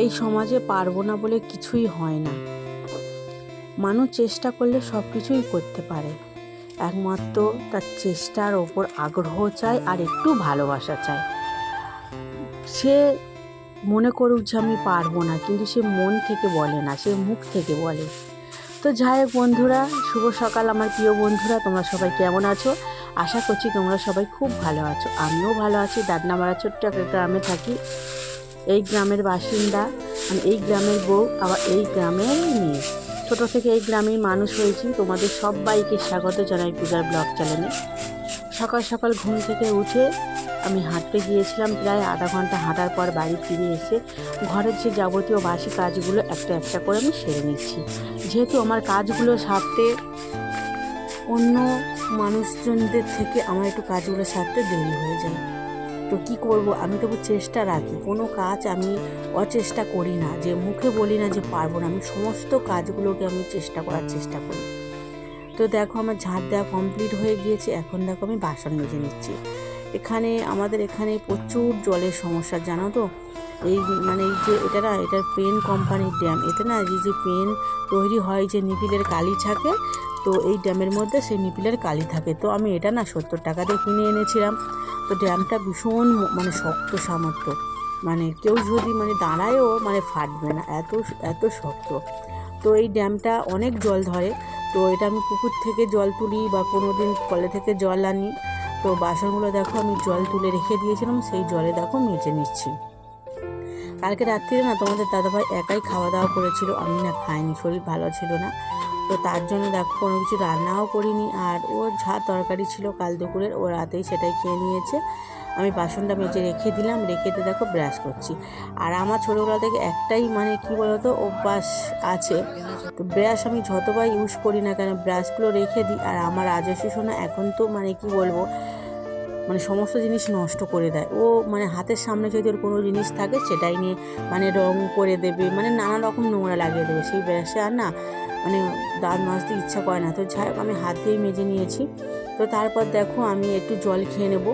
এই সমাজে পারব না বলে কিছুই হয় না। মানুষ চেষ্টা করলে সব কিছুই করতে পারে। একমাত্র তার চেষ্টার ওপর আগ্রহ চাই আর একটু ভালোবাসা চাই সে মনে করুক যে আমি পারব না, কিন্তু সে মন থেকে বলে না, সে মুখ থেকে বলে। তো যাই হোক বন্ধুরা, শুভ সকাল আমার প্রিয় বন্ধুরা, তোমরা সবাই কেমন আছো? আশা করছি তোমরা সবাই খুব ভালো আছো। আমিও ভালো আছি দাদনামারা ছোট্ট একটা গ্রামে থাকি। এই গ্রামের বাসিন্দা মানে এই গ্রামের বউ, আবার এই গ্রামের মেয়ে। ছোটো থেকে এই গ্রামেই মানুষ হয়েছি। তোমাদের সবাইকে স্বাগত জানাই পূজার ব্লগ চ্যানেলে। সকাল সকাল ঘুম থেকে উঠে আমি হাঁটতে গিয়েছিলাম। প্রায় আধা ঘণ্টা হাঁটার পর বাড়ি ফিরে এসে ঘরের যে যাবতীয় বাসি কাজগুলো একটা একটা করে আমি সেরে নিচ্ছি। যেহেতু আমার কাজগুলো সারতে অন্য মানুষজনদের থেকে আমার একটু কাজগুলো সারতে দেরি হয়ে যায়। তো কি করব? আমি তবু চেষ্টা রাখি। কোনো কাজ আমি অচেষ্টা করি না। যে মুখে বলি না যে পারব না। আমি সমস্ত কাজগুলোকে আমি চেষ্টা করার চেষ্টা করি। তো দেখো আমার ঝাঁট দেওয়া কমপ্লিট হয়ে গিয়েছে। এখন দেখো আমি বাসন মেজে নিচ্ছি। এখানে আমাদের এখানে প্রচুর জলের সমস্যা, জানো তো? এই মানে এই যে এটা না, এটা পেন কোম্পানির ড্যাম। এতে না এই যে পেন তৈরি হয় যে নিপিলের কালি থাকে, তো এই ড্যামের মধ্যে সেই নিপিলের কালি থাকে। তো আমি এটা না সত্তর টাকা দিয়ে কিনে এনেছিলাম। তো ড্যামটা ভীষণ মানে শক্ত সামর্থ্য। মানে কেউ যদি মানে দাঁড়ায়ও মানে ফাটবে না, এত এত শক্ত। তো এই ড্যামটা অনেক জল ধরে, তো এটা আমি পুকুর থেকে জল তুলি বা কোনো দিন কলে থেকে জল আনি। তো বাসনগুলো দেখো আমি জল তুলে রেখে দিয়েছিলাম, সেই জলে দেখো মেজে নিচ্ছি। কালকে রাত্রিরে না তোমাদের দাদাভাই একাই খাওয়া দাওয়া করেছিল, আমি না খাইনি, শরীর ভালো ছিল না। তো তার জন্য দেখো কোনো কিছু রান্নাও করিনি। আর ও যা তরকারি ছিল কাল দুপুরের, ও রাতেই সেটাই খেয়ে নিয়েছে। আমি বাসনটা মেজে রেখে দিলাম, রেখে দিয়ে দেখো ব্রাশ করছি। আর আমার ছোটোবেলা থেকে একটাই মানে কি বলতো, অভ্যাস আছে। তো ব্রাশ আমি যতবার ইউজ করি না কেন, ব্রাশগুলো রেখে দিই। আর আমার রাজস্বী সোনা এখন তো মানে কি বলব মানে সমস্ত জিনিস নষ্ট করে দেয়। ও মানে হাতের সামনে যদি ওর কোনো জিনিস থাকে, সেটাই নিয়ে মানে রং করে দেবে মানে নানা রকম নোংরা লাগিয়ে দেবে। সেই ব্রাশে আর না মানে দাঁত মাজতে ইচ্ছা করে না। তো যাই হোক আমি হাত দিয়েই মেজে নিয়েছি। তো তারপর দেখো আমি একটু জল খেয়ে নেব।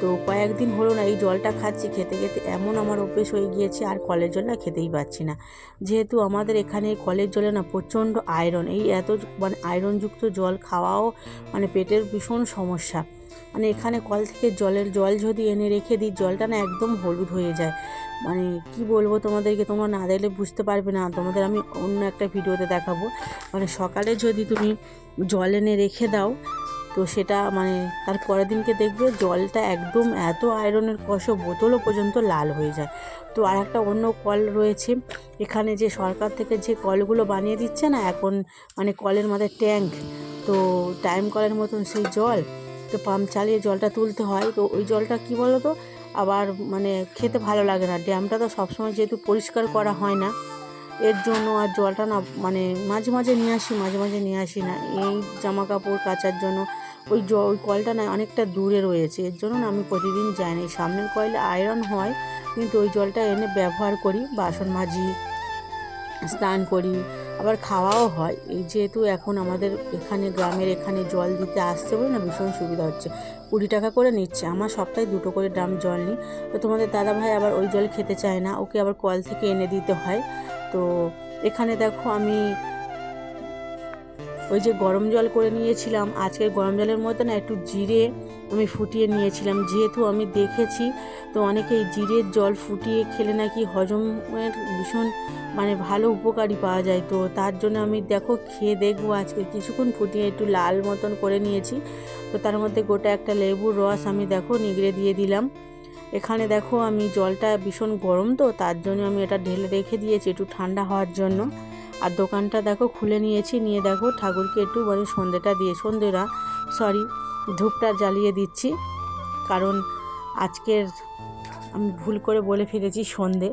তো কয়েকদিন হলো না এই জলটা খাচ্ছি, খেতে খেতে এমন আমার অভ্যেস হয়ে গিয়েছে আর কলের জল না খেতেই পাচ্ছি না। যেহেতু আমাদের এখানে কলের জলে না প্রচণ্ড আয়রন এই এত মানে আয়রনযুক্ত জল খাওয়াও মানে পেটের ভীষণ সমস্যা। মানে এখানে কল থেকে জলের জল যদি এনে রেখে দিই, জলটা না একদম হলুদ হয়ে যায়। মানে কি বলব তোমাদেরকে, তোমরা না দেখলে বুঝতে পারবে না, তোমাদের আমি অন্য একটা ভিডিওতে দেখাবো। মানে সকালে যদি তুমি জল এনে রেখে দাও তো সেটা মানে তার পরের দিনকে দেখবে, জলটা একদম এত আয়রনের কষ বোতলও পর্যন্ত লাল হয়ে যায়। তো আর একটা অন্য কল রয়েছে, এখানে যে সরকার থেকে যে কলগুলো বানিয়ে দিচ্ছে না, এখন মানে কলের মাথায় ট্যাঙ্ক, তো টাইম কলের মতন সেই জল, তো পাম্প চালিয়ে জলটা তুলতে হয়। তো ওই জলটা কি বলো তো আবার মানে খেতে ভালো লাগে না, ড্যামটা তো সবসময় যেহেতু পরিষ্কার করা হয় না, এর জন্য আর জলটা না মানে মাঝে মাঝে নিয়ে আসি, মাঝে মাঝে নিয়ে আসি না। এই জামা কাপড় কাচার জন্য ওই জ, ওই কলটা না অনেকটা দূরে রয়েছে। এর জন্য আমি প্রতিদিন যাই না। সামনের কয়েলে আয়রন হয়, কিন্তু ওই জলটা এনে ব্যবহার করি, বাসন মাজি, স্নান করি, আবার খাওয়াও হয়। এই যেহেতু এখন আমাদের এখানে, গ্রামের এখানে জল দিতে আসছে বলে না ভীষণ সুবিধা হচ্ছে। কুড়ি টাকা করে নিচ্ছে। আমার সপ্তাহে দুটো করে ড্রাম জল নিই। তো তোমাদের দাদা ভাই আবার ওই জল খেতে চায় না। ওকে আবার কল থেকে এনে দিতে হয়। তো এখানে দেখো আমি ওই যে গরম জল করে নিয়েছিলাম। আজকের গরম জলের মধ্যে না একটু জিরে আমি ফুটিয়ে নিয়েছিলাম। যেহেতু আমি দেখেছি, তো অনেকে এই জিরের জল ফুটিয়ে খেলে নাকি হজমের ভীষণ মানে ভালো উপকারী পাওয়া যায়। তো তার জন্য আমি দেখো খেয়ে দেখব আজকে। কিছুক্ষণ ফুটিয়ে একটু লাল মতন করে নিয়েছি। তো তার মধ্যে গোটা একটা লেবুর রস আমি দেখো নিগড়ে দিয়ে দিলাম। এখানে দেখো আমি জলটা ভীষণ গরম তো, তার জন্য আমি এটা ঢেলে রেখে দিয়েছি একটু ঠান্ডা হওয়ার জন্য। আর দোকানটা দেখো খুলে নিয়েছি নিয়ে দেখো ঠাকুরকে একটু মানে সন্ধেটা দিয়ে। সন্ধেরা সরি ধূপটা জ্বালিয়ে দিচ্ছি কারণ আজকের আমি ভুল করে বলে ফেলেছি সন্ধে।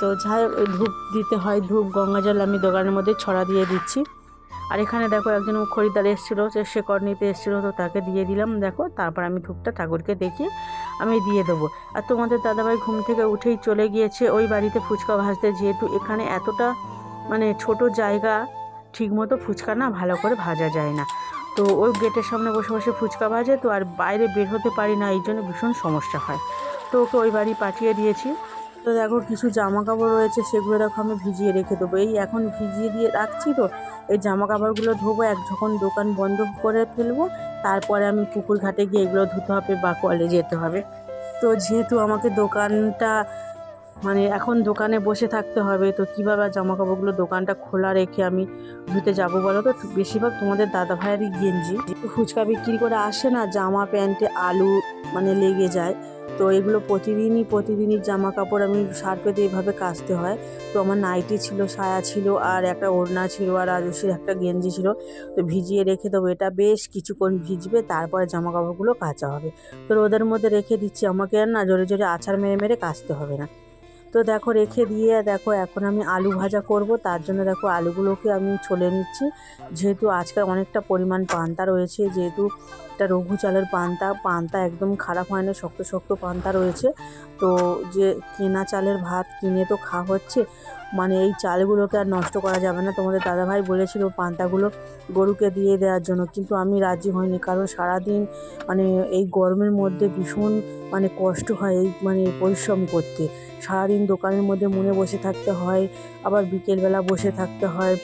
তো হোক, ধূপ দিতে হয় ধূপ গঙ্গা জল আমি দোকানের মধ্যে ছড়া দিয়ে দিচ্ছি। আর এখানে দেখো একজন খরিদ্দার এসেছিল সে শেকড় নিতে এসেছিল তো তাকে দিয়ে দিলাম দেখো তারপর আমি ধূপটা ঠাকুরকে দেখি আমি দিয়ে দেবো। আর তোমাদের দাদাভাই ঘুম থেকে উঠেই চলে গিয়েছে ওই বাড়িতে ফুচকা ভাজতে যেহেতু এখানে এতটা মানে ছোট জায়গা ঠিকমতো ফুচকা না ভালো করে ভাজা যায় না। তো ওই গেটের সামনে বসে বসে ফুচকা ভাজে, তো আর বাইরে বের হতে পারি না, এই জন্য ভীষণ সমস্যা হয়। তো ওকে ওই বাড়ি পাঠিয়ে দিয়েছি। তো দেখো কিছু জামা কাপড় রয়েছে, সেগুলো দেখো আমি ভিজিয়ে রেখে দেবো। এই এখন ভিজিয়ে দিয়ে রাখছি তো, এই জামা কাপড়গুলো ধোবো, এক যখন দোকান বন্ধ করে ফেলব, তারপরে আমি পুকুর ঘাটে গিয়ে এগুলো ধুতে হবে বা কলে যেতে হবে। তো যেহেতু আমাকে দোকানটা মানে এখন দোকানে বসে থাকতে হবে, তো কীভাবে জামা কাপড়গুলো দোকানটা খোলা রেখে আমি ধুতে যাব বলো তো? বেশিরভাগ তোমাদের দাদা ভাইয়েরই গেঞ্জি। ফুচকা বিক্রি করে আসে না, জামা, প্যান্টে, আলু মানে লেগে যায়। তো এগুলো প্রতিদিনই প্রতিদিনই জামা কাপড় আমি সার্ফেতে এইভাবে কাচতে হয়। তো আমার নাইটি ছিল, সায়া ছিল, আর একটা ওড়না ছিল, আর রাজস্বীর একটা গেঞ্জি ছিল। তো ভিজিয়ে রেখে দেবো এটা, বেশ কিছুক্ষণ ভিজবে, তারপরে জামা কাপড়গুলো কাচা হবে। তো রোদের মধ্যে রেখে দিচ্ছি, আমাকে আর না জোরে জোরে আছাড় মেরে মেরে কাচতে হবে না। তো দেখো রেখে দিয়ে দেখো এখন আমি আলু ভাজা করব। তার জন্য দেখো আলুগুলোকে আমি ছলে নিচ্ছি। যেহেতু আজকাল অনেকটা পরিমাণ পান্তা রয়েছে, যেহেতু একটা রঘু চালের পান্তা পান্তা একদম খারাপ হয় না, শক্ত শক্ত পান্তা রয়েছে। তো যে কেনা চালের ভাত কিনে তো খাওয়া হচ্ছে মানে এই চালগুলোকে আর নষ্ট করা যাবে না। তোমাদের দাদাভাই বলেছিল পান্তাগুলো গরুকে দিয়ে দেওয়ার জন্য, কিন্তু আমি রাজি হইনি। কারণ সারাদিন মানে এই গরমের মধ্যে ভীষণ মানে কষ্ট হয় এই মানে পরিশ্রম করতে। সারাদিন দোকানের মধ্যে মনে বসে থাকতে হয়, আবার বিকেলবেলা বসে থাকতে হয়।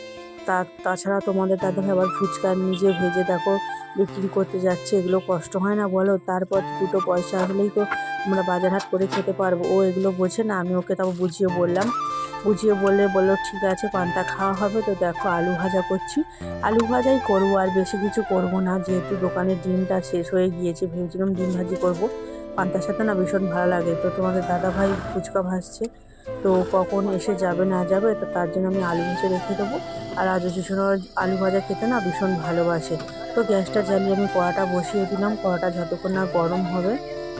তা, তাছাড়া তোমাদের দাদাভাই আবার ফুচকা নিজে ভেজে দেখো, বিক্রি করতে যাচ্ছে, এগুলো কষ্ট হয় না বলো? তারপর দুটো পয়সা আসলেই তো আমরা বাজার হাট করে খেতে পারব। ও এগুলো বোঝে না, আমি ওকে তাও বুঝিয়ে বললাম। বুঝিয়ে বললে, বলল, ঠিক আছে, পান্তা খাওয়া হবে, তো দেখো আলু ভাজা করছি। আলু ভাজাই করব আর বেশি কিছু করব না। যেহেতু দোকানের ডিমটা শেষ হয়ে গিয়েছে, ভেবেছিলাম ডিম ভাজি করব। পান্তার সাথে না ভীষণ ভালো লাগে। তো তোমাদের দাদা ভাই ফুচকা ভাজছে। তো কখন এসে যাবে, না যাবে, তো তার জন্য আমি আলু ভেজে রেখে দেবো। আর আজ শিশুর আলু ভাজা খেতে না ভীষণ ভালোবাসে। তো গ্যাসটা জ্বালিয়ে আমি কড়াটা বসিয়ে দিলাম। কড়াটা যতক্ষণ না গরম হবে,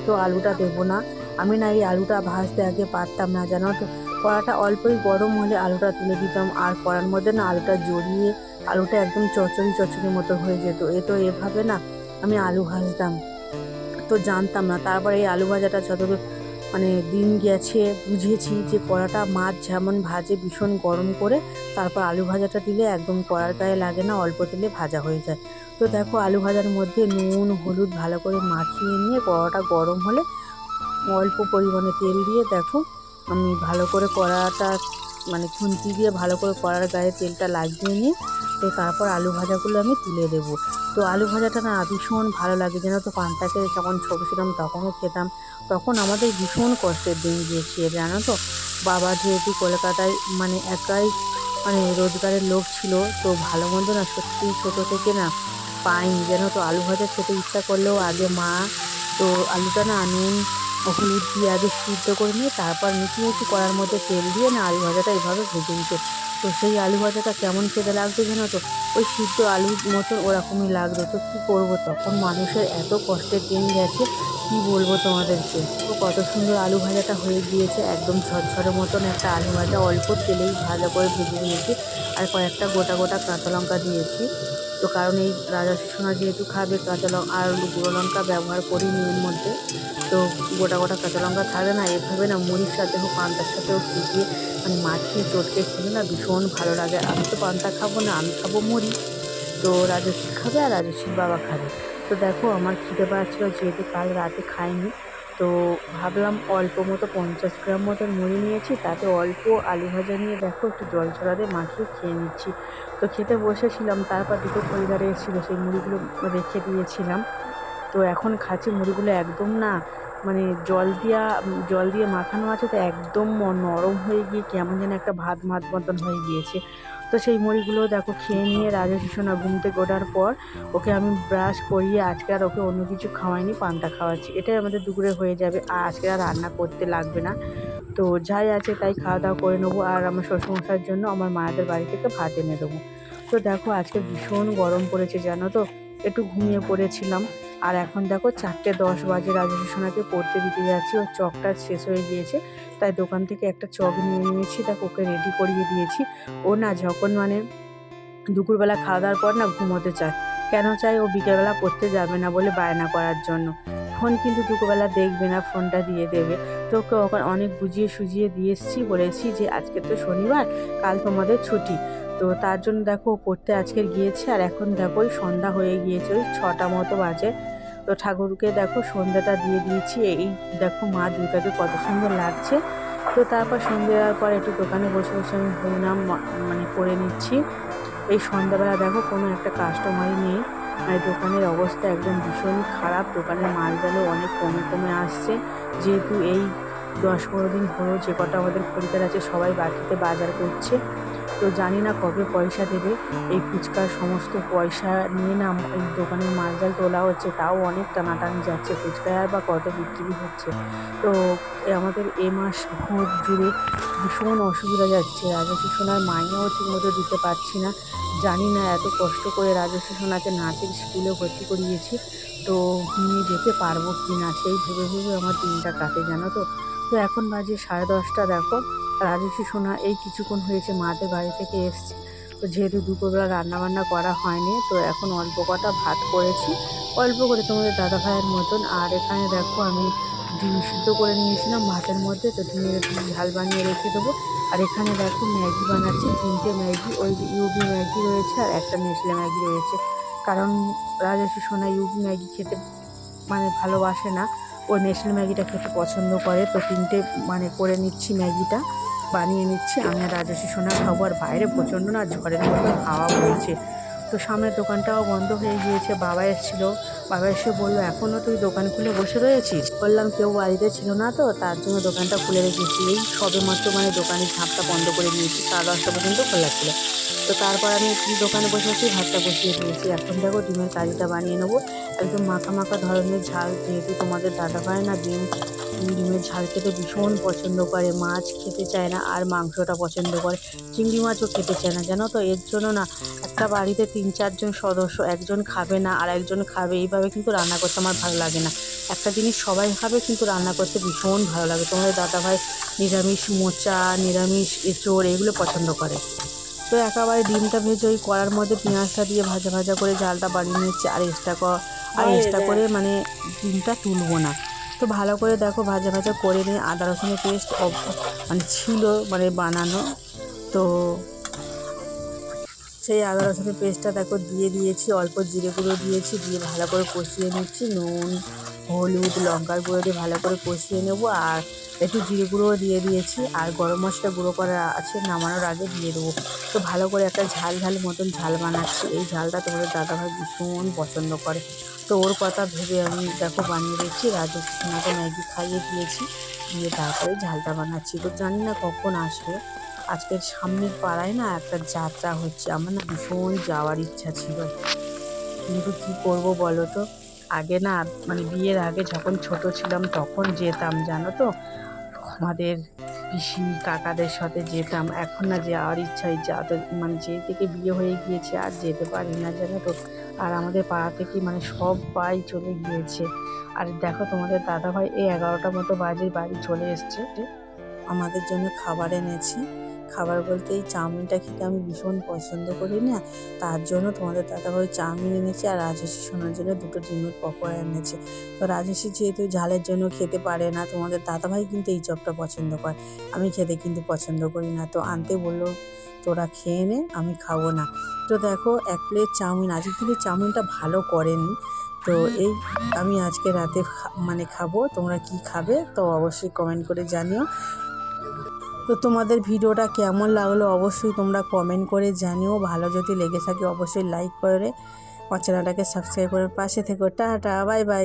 তো আলুটা দেবো না। আমি না এই আলুটা ভাজতে আগে পারতাম না, জানো তো। কড়াটা অল্পই গরম হলে আলুটা তুলে দিতাম। আর কড়ার মধ্যে না আলুটা জড়িয়ে, আলুটা একদম চচড়ি চচড়ি মতো হয়ে যেত। এ তো এভাবে না আমি আলু ভাজতাম। তো জানতাম না। তারপরে এই আলু ভাজাটা যতদূর মানে দিন গেছে, বুঝেছি যে কড়াটা মাছ যেমন ভাজে ভীষণ গরম করে, তারপর আলু ভাজাটা দিলে একদম কড়ার গায়ে লাগে না, অল্প তেলে ভাজা হয়ে যায়। তো দেখো আলু ভাজার মধ্যে নুন, হলুদ ভালো করে মাখিয়ে নিয়ে কড়াটা গরম হলে অল্প পরিমাণে তেল দিয়ে দেখো আমি ভালো করে কড়াটা মানে খুন্তি দিয়ে ভালো করে কড়ার গায়ে তেলটা লাগিয়ে নিয়ে, তো তারপর আলু ভাজাগুলো আমি তুলে দেবো। তো আলু ভাজাটা না ভীষণ ভালো লাগে যেন তো পান্তাকে যখন ছোটো ছিলাম তখনও খেতাম। তখন আমাদের ভীষণ কষ্টের দিন গিয়েছে, জানো তো? বাবা যেহেতু কলকাতায় মানে একাই মানে রোজগারের লোক ছিল, তো ভালো মন্দ না সত্যি ছোটো থেকে না পাইনি। যেন তো আলু ভাজা খেতে ইচ্ছা করলেও আগে মা তো আলুটা না নুন হলুদ দিয়ে আগে সিদ্ধ করে নিয়ে তারপর নিচু নিচু করার মধ্যে তেল দিয়ে না আলু ভাজাটা এইভাবে ভেজে নিত। তো সেই আলু ভাজাটা কেমন খেতে লাগতো জানো তো? ওই সিদ্ধ আলুর মতন ওরকমই লাগতো তো কী করব? তখন মানুষের এত কষ্টের দিন গেছে। কি বলব তোমাদেরকে? তো কত সুন্দর আলু ভাজাটা হয়ে গিয়েছে, একদম ঝরঝরের মতন একটা আলু ভাজা। অল্প তেলেই ভাজা করে ভেজে নিয়েছি, আর কয়েকটা গোটা গোটা কাঁচা লঙ্কা দিয়েছি। তো কারণ এই রাজা শিশুনা যেহেতু খাবে, কাঁচা লঙ্কা আর গুঁড়ো লঙ্কা ব্যবহার করিনি এর মধ্যে। তো গোটা গোটা কাঁচা লঙ্কা থাকে না, এভাবে না মুড়ির সাথে হোক, পান্তার সাথেও ফুটিয়ে মানে মাখিয়ে চটকে খেলে না ভীষণ ভালো লাগে। আমি তো পান্তা খাব না, আমি খাব মুড়ি। তো রাজস্বী খাবে আর রাজস্বীর বাবা খাবে। তো দেখো, আমার খিদে পাচ্ছিলো, যেহেতু কাল রাতে খাইনি। তো ভাবলাম অল্প মতো পঞ্চাশ গ্রাম মতন মুড়ি নিয়েছি, তাতে অল্প আলু ভাজা নিয়ে দেখো, একটু জল ছড়াতে মাখিয়ে খেয়ে নিচ্ছি। তো খেতে বসেছিলাম, তারপর দুটো পরিবারে এসেছিল, সেই মুড়িগুলো রেখে দিয়েছিলাম। তো এখন খাচ্ছি মুড়িগুলো একদম না মানে জল দিয়া, জল দিয়ে মাখানো আছে, তো একদম নরম হয়ে গিয়ে কেমন যেন একটা ভাত ভাত মতন হয়ে গিয়েছে। তো সেই মুড়িগুলো দেখো খেয়ে নিয়ে রাজা শিশুনা ঘুম থেকে ওঠার পর ওকে আমি ব্রাশ করিয়ে আজকে আর ওকে অন্য কিছু খাওয়াইনি, পান্তা খাওয়াচ্ছি। এটাই আমাদের দুপুরে হয়ে যাবে, আর আজকে আর রান্না করতে লাগবে না। তো যাই আছে তাই খাওয়া দাওয়া করে নেব, আর আমার শ্বশুরমশার জন্য আমার মায়েদের বাড়ি থেকে ভাত এনে দেবো। তো দেখো আজকে ভীষণ গরম পড়েছে, জানো তো? একটু ঘুমিয়ে পড়েছিলাম, আর এখন দেখো চারটে দশ বাজে রাজেশ সোনাকে পড়তে দিতে যাচ্ছি, ওর চকটা শেষ হয়ে গিয়েছে। তাই দোকান থেকে একটা চক নিয়ে নিয়েছি, তাকে ওকে রেডি করিয়ে দিয়েছি। ও না যখন মানে দুপুরবেলা খাওয়া দাওয়ার পর না ঘুমোতে চায়। কেন চায়? ও বিকেলবেলা পড়তে যাবে না বলে বায়না করার জন্য। ফোন কিন্তু দুপুরবেলা দেখবে না, ফোনটা দিয়ে দেবে। তো ওকে ওখানে অনেক বুঝিয়ে সুজিয়ে দিয়ে এসেছি, বলেছি যে আজকে তো শনিবার, কাল তোমাদের ছুটি। তো তার জন্য দেখো পড়তে আজকে গিয়েছে, আর এখন দেখো সন্ধ্যা হয়ে গিয়েছে, ওই ছটা মতো বাজে। তো ঠাকুরকে দেখো সন্ধ্যাটা দিয়ে দিয়েছি। এই দেখো মা দুর্গাকে কত সুন্দর লাগছে। তো তারপর সন্ধে দেওয়ার পর একটু দোকানে বসে বসে আমি হরিনাম মানে করে নিচ্ছি। এই সন্ধ্যাবেলা দেখো কোনো একটা কাস্টমারই নেই। আর দোকানের অবস্থা একদম ভীষণই খারাপ। দোকানের মাল জালও অনেক কমে কমে আসছে। যেহেতু এই দশ পনেরো দিন হলো, যে কটা আমাদের খরিদ্দার আছে, সবাই বাকিতে বাজার করছে। তো জানি না কবে পয়সা দেবে। এই ফুচকার সমস্ত পয়সা নিয়ে না এই দোকানের মাল জাল তোলা হচ্ছে, তাও অনেক টানাটানি যাচ্ছে। ফুচকায় আর বা কত বিক্রি হচ্ছে। তো আমাদের এ মাস ভোর জুড়ে ভীষণ অসুবিধা যাচ্ছে। রাজস্বী সোনার মাইনেও ঠিকমতো দিতে পারছি না। জানি না এত কষ্ট করে রাজস্বী সোনাকে নাচের স্কুলে ভর্তি করিয়েছি। তো নিয়ে যেতে পারব কি না? সেই ভেবে ভেবে আমার দিনটা কাটে, জানো তো? তো এখন বাজে সাড়ে দশটা, দেখো। রাজস্বী সোনা এই কিছুক্ষণ হয়েছে মাদের বাড়ি থেকে এসছে। তো যেহেতু দুপুরবেলা রান্নাবান্না করা হয়নি, তো এখন অল্প কটা ভাত করেছি। অল্প করে তোমাদের দাদা ভাইয়ের মতন। আর এখানে দেখো, আমি ডিম সিদ্ধ করে নিয়েছিলাম ভাতের মধ্যে। তো ডিমের ঝাল বানিয়ে রেখে দেবো। আর এখানে দেখো, ম্যাগি বানাচ্ছি, তিনটে ম্যাগি, ওই ইউবি ম্যাগি রয়েছে আর একটা নেসলে ম্যাগি রয়েছে। কারণ রাজস্বী সোনা ইউবি ম্যাগি খেতে মানে ভালোবাসে না। ও নেসলে ম্যাগিটা খেতে পছন্দ করে, তো তিনটে মানে করে নিচ্ছি ম্যাগিটা, বানিয়ে নিচ্ছি। আমি আর রাজস্বী সোনা খাব আর বাইরে প্রচণ্ড না ঝড়ের মতো হাওয়া বইছে তো সামনের দোকানটাও বন্ধ হয়ে গিয়েছে, বাবা এসেছিল। বাবা এসে বলল এখনও তুই দোকান খুলে বসে রয়েছিস? বললাম, কেউ বাড়িতে ছিল না তো, তার জন্য দোকানটা খুলে রেখেছি। এই সবে মাত্র মানে দোকানের ঝাঁপটা বন্ধ করে দিয়েছি, সাড়ে দশটা পর্যন্ত খোলা ছিল। তো তারপর আমি একটু দোকানে বসে বসে ভাতটা বসিয়ে দিয়েছি। এখন দেখো ডিমের কারিটা বানিয়ে নেব। একদম মাখা মাখা ধরনের ঝাল যেহেতু তোমাদের দাদা ভাই না, ডিম ডিমের ঝাল খেতে ভীষণ পছন্দ করে। মাছ খেতে চায় না আর মাংসটা পছন্দ করে। চিংড়ি মাছও খেতে চায় না, জানো তো? এর জন্য না একটা বাড়িতে তিন, চারজন সদস্য, একজন খাবে না আর একজন খাবে। এইভাবে কিন্তু রান্না করতে আমার ভালো লাগে না। একটা জিনিস সবাই খাবে কিন্তু রান্না করতে ভীষণ ভালো লাগে। তোমাদের দাদাভাই নিরামিষ মোচা, নিরামিষ এঁচোড় এগুলো পছন্দ করে। তো একেবারে ডিমটা ভেজে ওই কড়ার মধ্যে পেঁয়াজটা দিয়ে ভাজা ভাজা করে জালটা বাড়িয়ে নিচ্ছে আর এক্সট্রা আর এক্সট্রা করে মানে ডিমটা তুলবো না। তো ভালো করে দেখো ভাজা ভাজা করে নিয়ে আদা রসুনের পেস্ট মানে ছিল মানে বানানো। তো সেই আদা রসুনের পেস্টটা দেখো দিয়ে দিয়েছি অল্প জিরে গুঁড়ো দিয়েছি দিয়ে ভালো করে কষিয়ে নিচ্ছি। নুন হলুদ লঙ্কার গুঁড়ো দিয়ে ভালো করে কষিয়ে নেব। আর একটু জিরে গুঁড়োও দিয়ে দিয়েছি, আর গরম মশলা গুঁড়ো করা আছে নামানোর আগে দিয়ে দেবো। তো ভালো করে একটা ঝাল ঝাল মতন ঝাল বানাচ্ছি। এই ঝালটা তোমাদের দাদাভাই ভীষণ পছন্দ করে। তো ওর কথা ভেবে আমি দেখো বানিয়ে দিচ্ছি রাজস্বী সোনাকে ম্যাগি খাইয়ে দিয়েছি, দিয়ে তারপরে ঝালটা বানাচ্ছি। তো জানি না কখন আসবে। আজকের সামনের পাড়ায় না একটা যাত্রা হচ্ছে, আমার না ভীষণ যাওয়ার ইচ্ছা ছিল। কিন্তু কী করব বলো তো? আগে না মানে বিয়ের আগে যখন ছোট ছিলাম তখন যেতাম, জানো তো? আমাদের পিসি কাকাদের সাথে যেতাম। এখন না যাওয়ার ইচ্ছা ইচ্ছা মানে যে থেকে বিয়ে হয়ে গিয়েছে আর যেতে পারি না, জানো তো? আর আমাদের পাড়া থেকে মানে সব পাই চলে গিয়েছে। আর দেখো তোমাদের দাদাভাই এই এগারোটা মতো বাজে বাড়ি চলে এসছে। আমাদের জন্য খাবার এনেছি। খাবার বলতে এই চাউমিনটা খেতে আমি ভীষণ পছন্দ করি না। তার জন্য তোমাদের দাদাভাই চাউমিন এনেছে আর রাজস্বী শোনার জন্য দুটো ডিমের পকোড়া এনেছে। তো রাজস্বী যেহেতু ঝালের জন্য খেতে পারে না, তোমাদের দাদাভাই কিন্তু এই চপটা পছন্দ করে। আমি খেতে কিন্তু পছন্দ করি না। তো আনতে বলল, তোরা খেয়ে নে, আমি খাব না। তো দেখো, এক প্লেট চাউমিন, আজকে কিন্তু চাউমিনটা ভালো করেনি। তো এই আমি আজকে রাতে মানে খাব, তোমরা কি খাবে? তো অবশ্যই কমেন্ট করে জানিও। তো তোমাদের ভিডিওটা কেমন লাগল অবশ্যই তোমরা কমেন্ট করে জানিও। ভালো যদি লেগে থাকে অবশ্যই লাইক করে আমার চ্যানেলটাকে সাবস্ক্রাইব করে পাশে থেকো। Tata bye bye